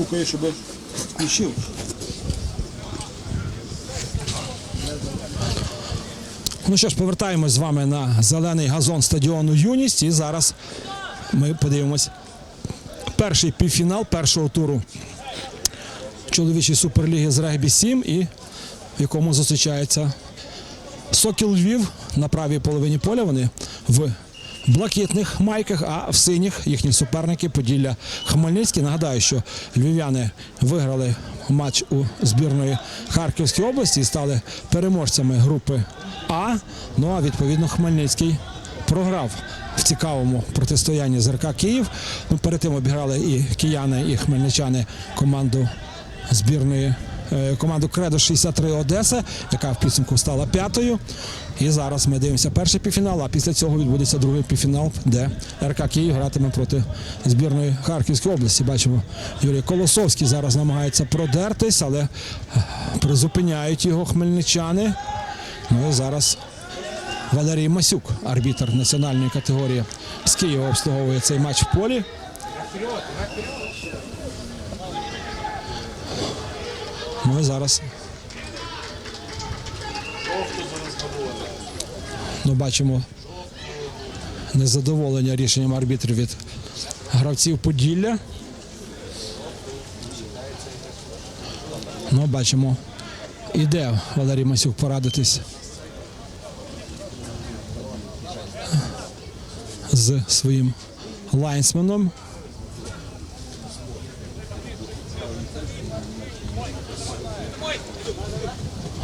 стукає, щоб включив. Ну що ж, повертаємось з вами на зелений газон стадіону Юність. І зараз ми подивимось перший півфінал першого туру чоловічої суперліги з регбі 7 і в якому зустрічається Сокіл Львів на правій половині поля. Вони в блакитних майках, а в синіх їхні суперники Поділля Хмельницький. Нагадаю, що львів'яни виграли матч у збірної Харківської області і стали переможцями групи А. Ну а відповідно Хмельницький програв в цікавому протистоянні з РК Київ. Ну, перед тим обіграли і кияни, і хмельничани команду збірної команду Кредо 63 Одеса, яка в підсумку стала п'ятою. І зараз ми дивимося перший півфінал, а після цього відбудеться другий півфінал, де РК Київ гратиме проти збірної Харківської області. Бачимо, Юрій Колосовський зараз намагається продертись, але е, призупиняють його хмельничани. Ну і зараз Валерій Масюк, арбітр національної категорії з Києва, обслуговує цей матч в полі. Ну і зараз. Ну, бачимо незадоволення рішенням арбітрів від гравців Поділля. Ну, бачимо, іде Валерій Масюк порадитись з своїм лайнсменом.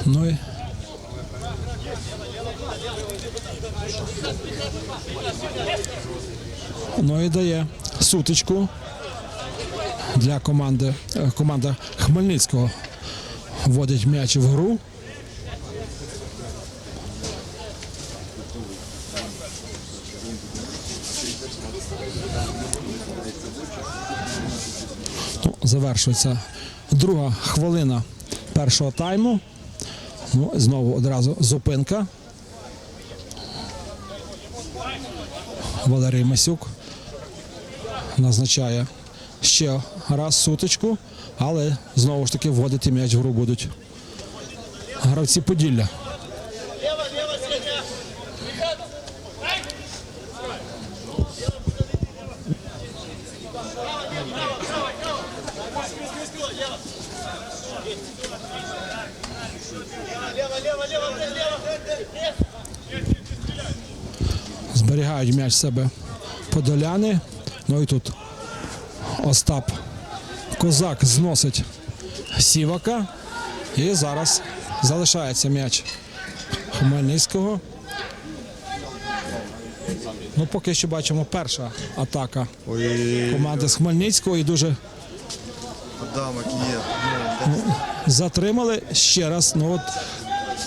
Ну і Ну і дає сутичку для команди. е, Команда Хмельницького вводить м'яч в гру. Ну, завершується друга хвилина першого тайму. Ну, знову одразу зупинка. Валерій Масюк назначає ще раз сутичку, але знову ж таки вводити м'яч в гру будуть гравці Поділля. Зберігають м'яч себе подоляни. Ну і тут Остап Козак зносить сівака. І зараз залишається м'яч Хмельницького. Ну, поки що бачимо перша атака команди з Хмельницького і дуже затримали ще раз. Ну от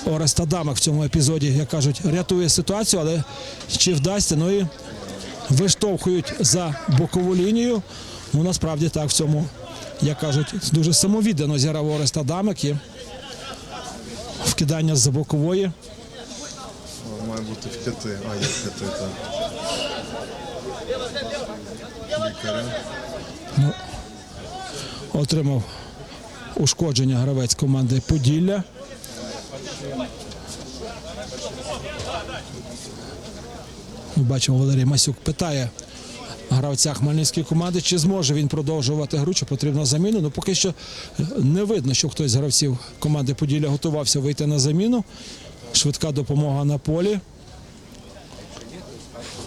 Орест Адамик в цьому епізоді, як кажуть, рятує ситуацію, але чи вдасться? Ну і виштовхують за бокову лінію. Ну насправді так в цьому, як кажуть, дуже самовіддано зіграв Орест Адамик і вкидання з бокової. має бути в п'яти. А, є в п'яти, так. Лікаря. Отримав ушкодження гравець команди Поділля. Ми бачимо, Валерій Масюк питає гравця Хмельницької команди, чи зможе він продовжувати гру, чи потрібна заміна. Ну поки що не видно, що хтось з гравців команди Поділля готувався вийти на заміну. Швидка допомога на полі.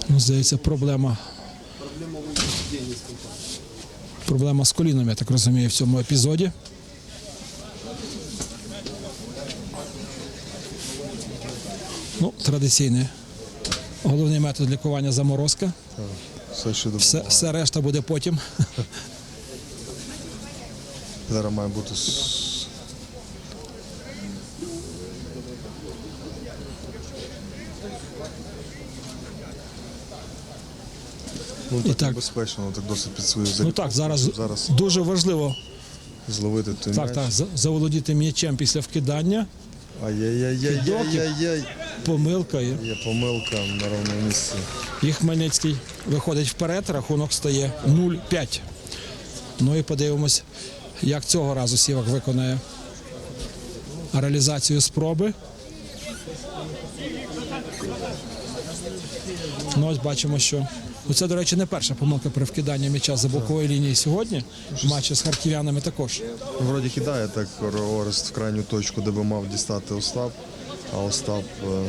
Ну, здається, проблема Проблема з коліном, я так розумію, в цьому епізоді. Традиційний головний метод лікування заморозка. Все ще Все, все решта буде потім. Зараз має бути Ну, так, так. небезпечно, ну, так досить під свою Ну так, зараз зараз дуже важливо зловити той так, м'яч. так, за- заволодіти м'ячем після вкидання. Ай-яй-яй-яй-яй-яй. Помилка. Є помилка на ровному місці. і Хмельницький виходить вперед, рахунок стає 0-5. Ну і подивимось, як цього разу Сівак виконає реалізацію спроби. Ну, ось бачимо, що ну, це, до речі, не перша помилка при вкиданні м'яча за бокової лінії сьогодні. В матчі з харків'янами також. Вроді кидає так Орест в крайню точку, де би мав дістати Остап. А Остап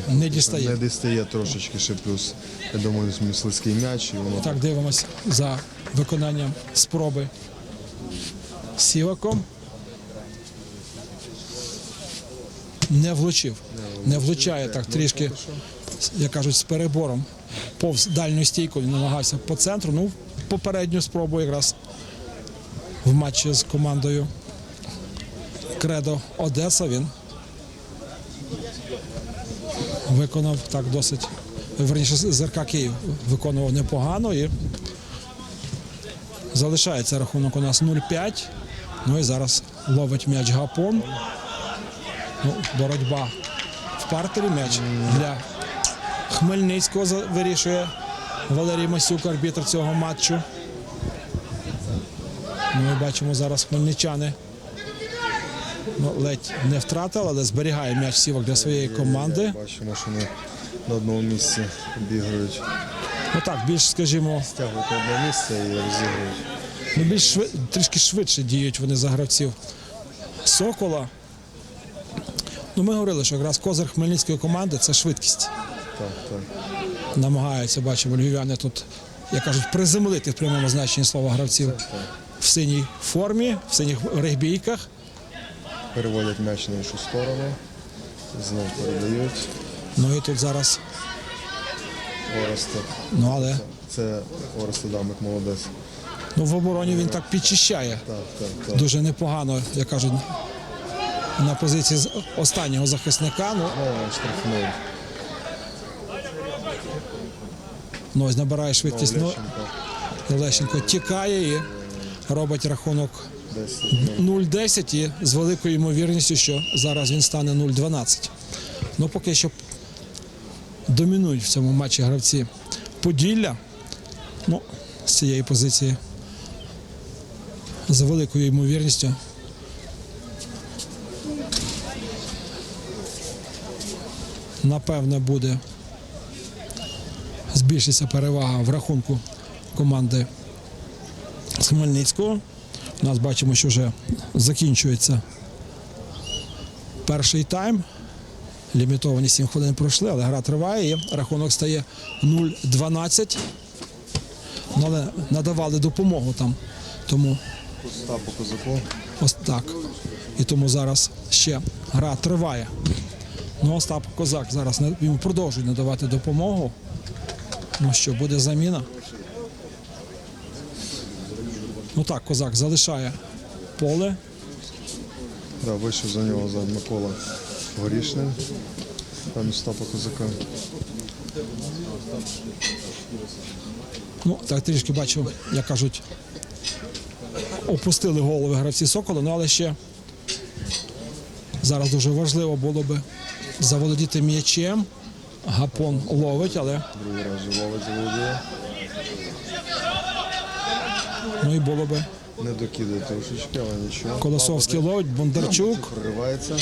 е, Не дістає. не дістає трошечки ще плюс. Я думаю, мисливський м'яч і воно Так, дивимось за виконанням спроби сіваком. Не влучив. Не влучає так трішки, як кажуть, з перебором. Повз дальню стійку він намагався по центру. Ну, попередню спробу якраз в матчі з командою Кредо Одеса він виконав так досить. Верніше, ЗРК Київ виконував непогано і залишається рахунок у нас 0-5. Ну і зараз ловить м'яч Гапон. Ну, боротьба в партері. М'яч для Хмельницького вирішує Валерій Масюк, арбітр цього матчу. Ну, Ми бачимо зараз хмельничани. Ну, ледь не втратили, але зберігає м'яч сівок для своєї команди. бачимо, що вони на одному місці бігають. Ну так, більш, скажімо, Стягують на одне місце і розігрують. Ну, більш шви... трішки швидше діють вони за гравців Сокола. Ну, ми говорили, що якраз козир хмельницької команди це швидкість. Так, так. Намагаються, бачимо, львів'яни тут, як кажуть, приземлити в прямому значенні слова гравців в синій формі, в синіх регбійках. Переводять м'яч на іншу сторону. Знов передають. Ну і тут зараз, Ореста. ну але Це Орест Адамик молодець. ну, в обороні він так підчищає. Так, так, так. Дуже непогано, як кажуть, на позиції з- останнього захисника. Ну, Знову штрафнув. ну ось набирає швидкість. Ну, Лещенко. Лещенко тікає і робить рахунок 0-10 і з великою ймовірністю, що зараз він стане 0-12. Ну, поки що домінують в цьому матчі гравці Поділля. Ну, з цієї позиції з великою ймовірністю. Напевне, буде збільшиться перевага в рахунку команди з Хмельницького. Нас бачимо, що вже закінчується перший тайм. Лімітовані 7 хвилин пройшли, але гра триває і рахунок стає 0-12. Ну, але надавали допомогу там. Тому Остапу Козаку. ось так. І тому зараз ще гра триває. Ну, Остап Козак зараз йому продовжує надавати допомогу. Ну що, буде заміна. Ну так, Козак залишає поле. Да, вийшов за нього за Микола Горішним. Там Остапа Козака. Ну, так трішки бачу, як кажуть, опустили голови гравці Сокола, ну але ще зараз дуже важливо було би заволодіти м'ячем. Гапон ловить, але Другий раз ловить заволодіє. Ну і було би Не докидає трошечки, але нічого. Колосовський ловить, Бондарчук, Проривається.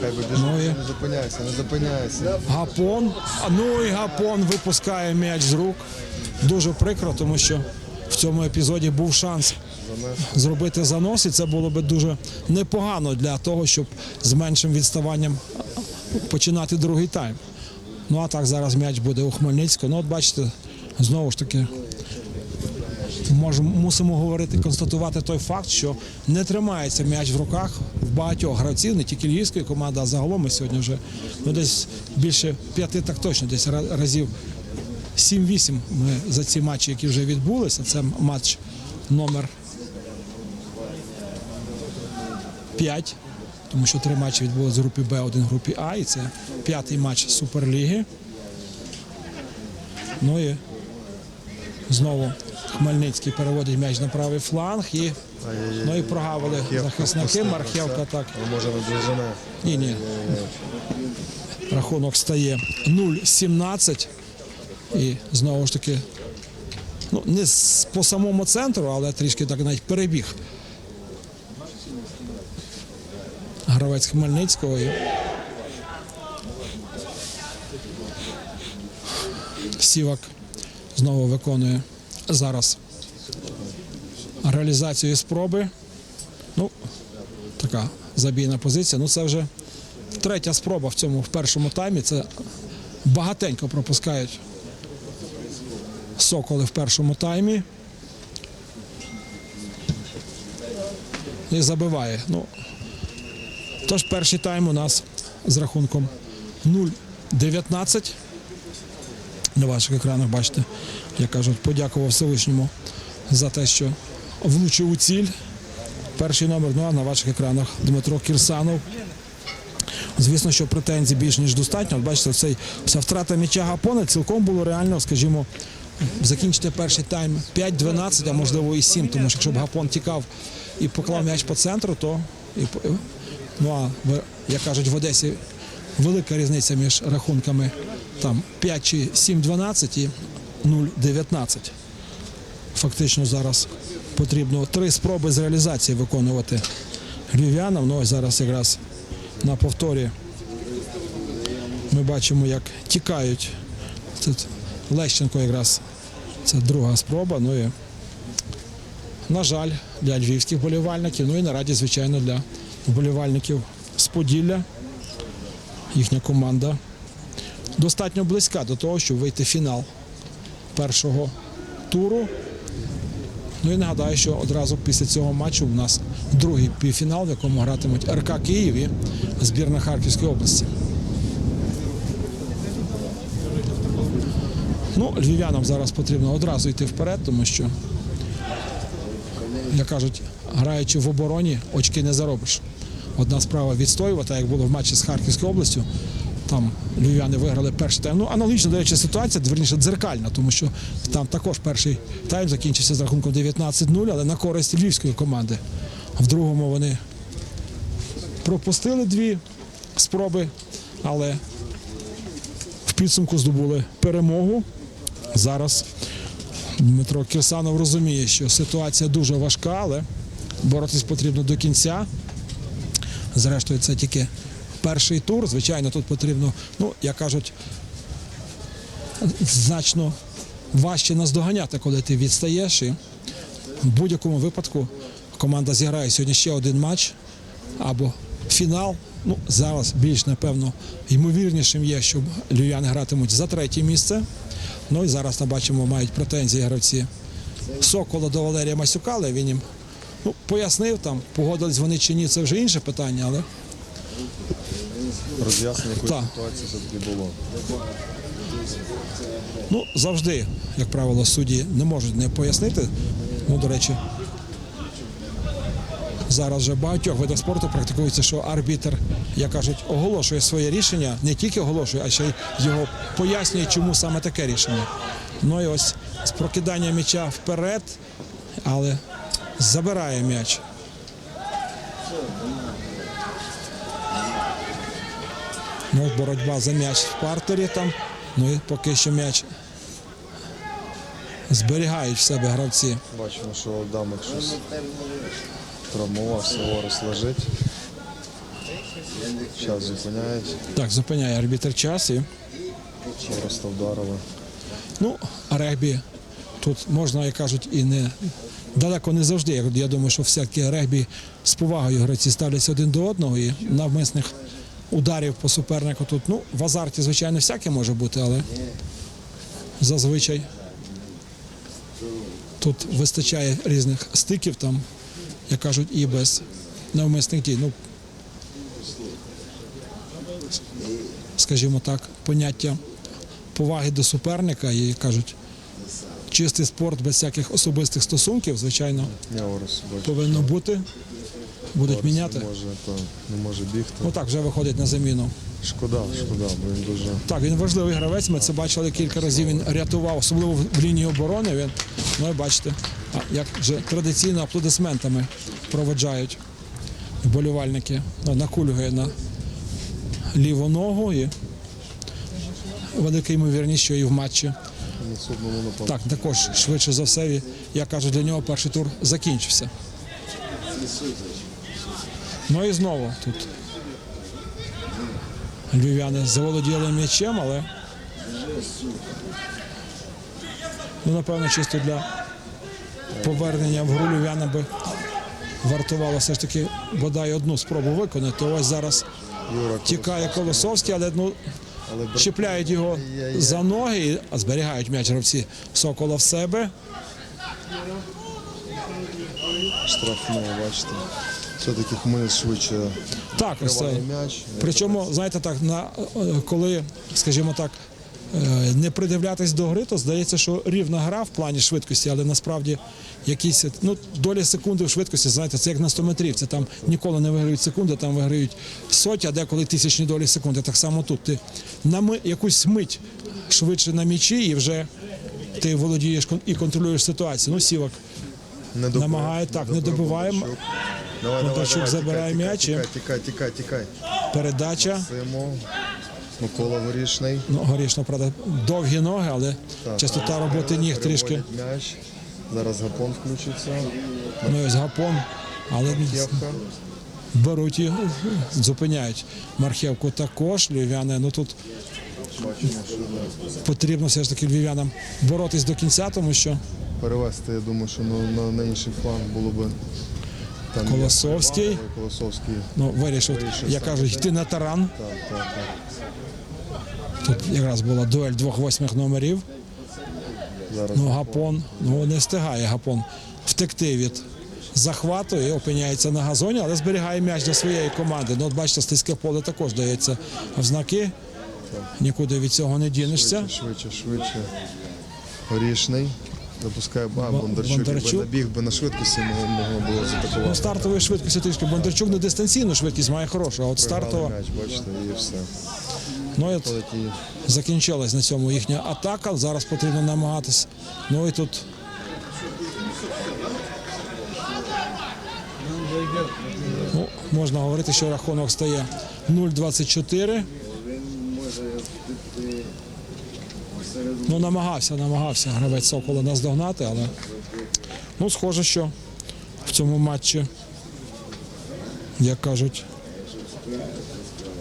Хай би біжить. Ну і- Не зупиняйся, не зупиняйся. Гапон. А ну і Гапон випускає м'яч з рук. Дуже прикро, тому що в цьому епізоді був шанс Занес. зробити занос, і це було би дуже непогано для того, щоб з меншим відставанням починати другий тайм. Ну а так зараз м'яч буде у Хмельницького. Ну, от бачите, знову ж таки. Можемо мусимо говорити, констатувати той факт, що не тримається м'яч в руках в багатьох гравців, не тільки львівської команди, а загалом ми сьогодні вже ну, десь більше п'яти, так точно, десь разів 7-8 ми за ці матчі, які вже відбулися. Це матч номер 5, тому що три матчі відбулися в групі Б, один групі А, і це п'ятий матч Суперліги. Ну і знову Хмельницький переводить м'яч на правий фланг і, ну і прогавили захисники. Мархевка так. Може. Ні, ні. Рахунок стає 0-17. І знову ж таки Ну, не по самому центру, але трішки так навіть перебіг. Гравець Хмельницького. І... Сівак знову виконує зараз реалізацію спроби. Ну, така забійна позиція. Ну, це вже третя спроба в цьому в першому таймі. Це багатенько пропускають соколи в першому таймі. І забиває. Ну, тож перший тайм у нас з рахунком 0-19. На ваших екранах бачите, я кажу, подякував Всевишньому за те, що влучив у ціль. Перший номер, ну на ваших екранах Дмитро Кірсанов. Звісно, що претензій більш ніж достатньо. От бачите, цей, вся втрата м'яча Гапона цілком було реально, скажімо, закінчити перший тайм 5-12, а можливо і 7, тому що якщо б Гапон тікав і поклав м'яч по центру, то і, ну а як кажуть в Одесі, велика різниця між рахунками там 5 чи 7-12 і 0-19. Фактично зараз потрібно три спроби з реалізації виконувати львів'янам. Ну зараз якраз на повторі ми бачимо, як тікають. Тут Лещенко якраз це друга спроба. Ну і, на жаль, для львівських болівальників, ну і на раді, звичайно, для вболівальників з Поділля. Їхня команда достатньо близька до того, щоб вийти в фінал першого туру. Ну і нагадаю, що одразу після цього матчу у нас другий півфінал, в якому гратимуть РК Київ і збірна Харківської області. Ну, львів'янам зараз потрібно одразу йти вперед, тому що, як кажуть, граючи в обороні, очки не заробиш. Одна справа відстоювати, як було в матчі з Харківською областю. Там львів'яни виграли перший тайм. Ну, аналогічно, до речі, ситуація, верніше, дзеркальна, тому що там також перший тайм закінчився з рахунком 19-0, але на користь львівської команди. В другому вони пропустили дві спроби, але в підсумку здобули перемогу. Зараз Дмитро Кирсанов розуміє, що ситуація дуже важка, але боротись потрібно до кінця. Зрештою, це тільки перший тур. Звичайно, тут потрібно, ну, як кажуть, значно важче наздоганяти, коли ти відстаєш. І в будь-якому випадку команда зіграє сьогодні ще один матч або фінал. Ну, зараз більш напевно ймовірнішим є, що львів'яни гратимуть за третє місце. Ну і зараз ми бачимо, мають претензії гравці Сокола до Валерія Масюка, але він їм ну, пояснив там, погодились вони чи ні, це вже інше питання, але Роз'яснення якої Так. ситуації все-таки було. Ну, завжди, як правило, судді не можуть не пояснити. Ну, до речі, зараз вже в багатьох видах спорту практикується, що арбітр, як кажуть, оголошує своє рішення, не тільки оголошує, а ще й його пояснює, чому саме таке рішення. Ну і ось з прокидання м'яча вперед, але забирає м'яч. Ну, боротьба за м'яч в партері там. Ну і поки що м'яч зберігають в себе гравці. Бачимо, що Адамик щось травмувався, Орес лежить. Час зупиняють, Так, зупиняє арбітр час і Ореста вдарили. ну, регбі тут можна, як кажуть, і не далеко не завжди. Я- думаю, що все-таки регбі з повагою гравці ставляться один до одного і навмисних ударів по супернику тут. Ну, в азарті, звичайно, всяке може бути, але зазвичай тут вистачає різних стиків, там, як кажуть, і без навмисних дій. Ну, скажімо так, поняття поваги до суперника і кажуть, чистий спорт без всяких особистих стосунків, звичайно, повинно бути. Будуть міняти. Не може, то, не може бігти. Ну так, вже виходить на заміну. Шкода, шкода, бо він дуже Так, він важливий гравець. Ми це бачили кілька разів. Він рятував, особливо в лінії оборони. Він, ну і бачите, як вже традиційно аплодисментами проведжають вболівальники. Ну, накульгує на ліву ногу і велика ймовірність, що і в матчі. Так, також швидше за все, і, я кажу, для нього перший тур закінчився. Ну і знову тут львів'яни заволоділи м'ячем, але ну, напевно, чисто для повернення в гру львів'янам би вартувало все ж таки бодай одну спробу виконати. Ось зараз тікає Колосовський, але ну, чіпляють його за ноги і зберігають м'яч гравці Сокола в себе. штрафного, бачите. Все-таки Хмельниць швидше Так, це. м'яч. Причому, знаєте, так, на, е, коли, скажімо так, е, не придивлятись до гри, то здається, що рівна гра в плані швидкості, але насправді якісь ну, долі секунди в швидкості, знаєте, це як на 100 метрівці. Там ніколи не виграють секунди, там виграють соті, а деколи тисячні долі секунди. Так само тут. Ти на ми, якусь мить швидше на м'ячі і вже ти володієш і контролюєш ситуацію. Ну, сівок Не намагає, так, не добив добиває. Давай, Бондарчук забирає тікай, м'яч Тікай, тікай, тікай, тікай. передача. Симо. Микола Горішний. Ну, горішно, правда, довгі ноги, але Так, частота роботи ніг трішки. М'яч. Зараз Гапон включиться. Ну, ось гапон, але Євка. беруть і зупиняють. Мархевку також, львів'яни. Ну тут потрібно все ж таки львів'янам боротись до кінця, тому що перевести, я думаю, що на, на, інший фланг було би. Там Колосовський. і Колосовський. ну, вирішив, Вирішив я кажу, йти на таран. Так, так, так. Тут якраз була дуель двох восьмих номерів. Зараз Ну, гапон, ну не встигає гапон втекти від захвату і опиняється на газоні, але зберігає м'яч для своєї команди. Ну, от бачите, стиське поле також дається в знаки. Нікуди від цього не дінешся. швидше, швидше. Горішний. Запускає ба, Бондарчук. Бондарчук. Якби набіг би на швидкості, могло, було Ну, стартової швидкості трішки. Бондарчук не дистанційну швидкість має хорошу, а от стартова. м'яч, бачите, і все. Ну от закінчилась на цьому їхня атака. Зараз потрібно намагатись. Ну і тут. Ну, можна говорити, що рахунок стає 0-24. Ну, намагався, намагався гравець Сокола наздогнати, але ну, схоже, що в цьому матчі, як кажуть,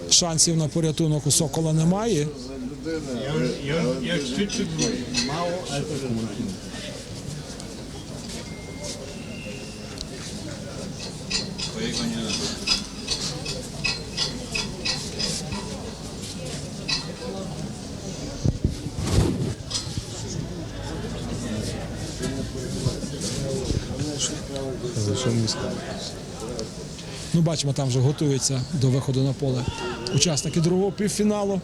шансів на порятунок у Сокола немає. Я, я, я ćwiczył mało, зайшов місто. Ну, бачимо, там вже готуються до виходу на поле учасники другого півфіналу.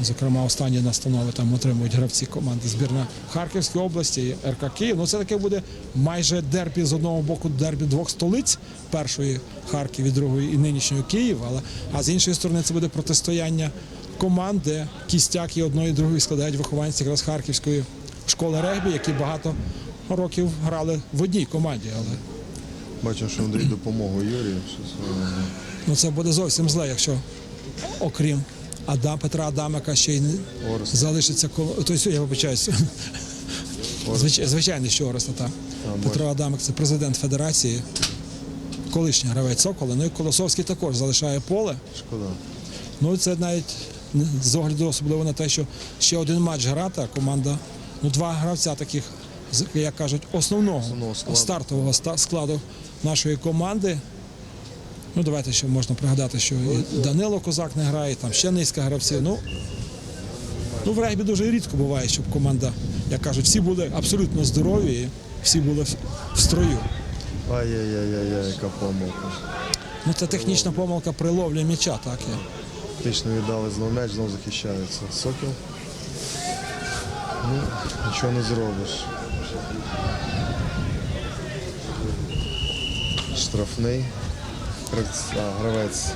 Зокрема, останні настанови там отримують гравці команди збірна Харківської області РК Київ. Ну, це таке буде майже дербі з одного боку дербі двох столиць, першої Харків і другої і нинішньої Київ. Але а з іншої сторони це буде протистояння команд, де кістяк і одної і другої складають вихованці якраз Харківської школи регбі, які багато років грали в одній команді. Але Бачимо, що Андрій допомогу Юрію. Ну це буде зовсім зле, якщо окрім Адам, Петра Адамика ще й не Орест. залишиться коло. Тобто, я вибачаюся. Звич... Звичайно, що Ореста, так. Петро Адамик це президент Федерації, колишній гравець Сокола. Ну і Колосовський також залишає поле. Шкода. Ну це навіть з огляду особливо на те, що ще один матч грати, а команда, ну два гравця таких, як кажуть, основного, Основного складу. стартового складу нашої команди. Ну, давайте ще можна пригадати, що і Данило Козак не грає, там ще низка гравців. Ну, ну в регбі дуже рідко буває, щоб команда, як кажуть, всі були абсолютно здорові, і всі були в- строю. Ай-яй-яй-яй, яка помилка. Ну, це технічна помилка при ловлі м'яча, так. є. Фактично віддали знову м'яч, знову захищається. Сокіл. Ну, нічого не зробиш. Штрафний. А, гравець.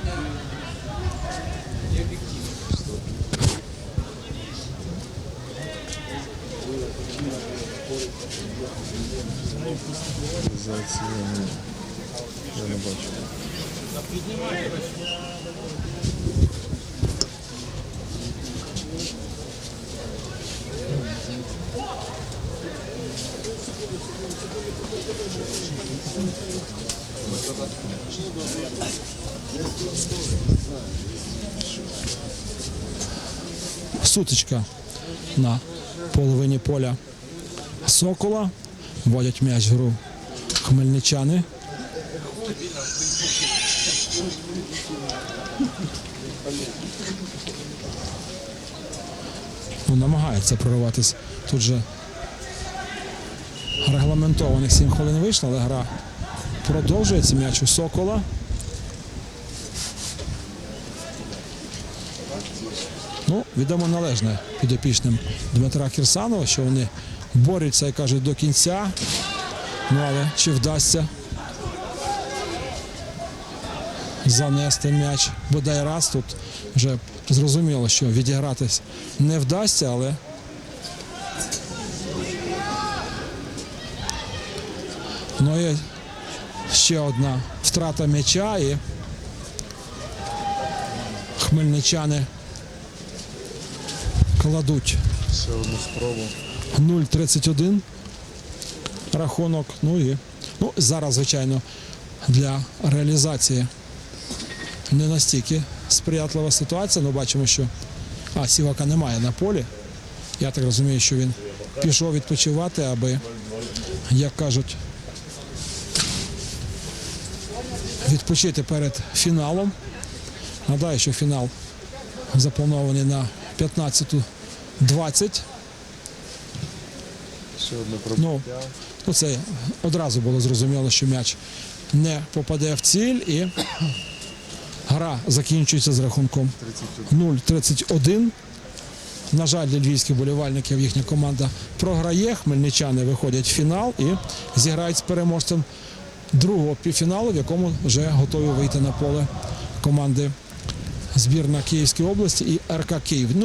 Реалізації я не, я не бачу. Сутичка на половині поля Сокола. Вводять м'яч в гру хмельничани. Ну, намагається прориватись. Тут же регламентованих 7 хвилин вийшло, але гра продовжується. М'яч у Сокола. Ну, відомо належне підопічним Дмитра Кірсанова, що вони борються і кажуть до кінця. Ну але чи вдасться занести м'яч бодай раз тут вже зрозуміло, що відігратись не вдасться, але ну і ще одна втрата м'яча і хмельничани кладуть Ще одну спробу. 0-31 рахунок. Ну і ну, зараз, звичайно, для реалізації не настільки сприятлива ситуація. Ну, бачимо, що а, Сівака немає на полі. Я так розумію, що він пішов відпочивати, аби, як кажуть, відпочити перед фіналом. Нагадаю, що фінал запланований на 15.20. Ще одне Ну, пробиття. ну це одразу було зрозуміло, що м'яч не попаде в ціль і гра закінчується з рахунком 0-31. На жаль, для львівських болівальників їхня команда програє. Хмельничани виходять в фінал і зіграють з переможцем другого півфіналу, в якому вже готові вийти на поле команди збірна Київської області і РК Київ. Ну,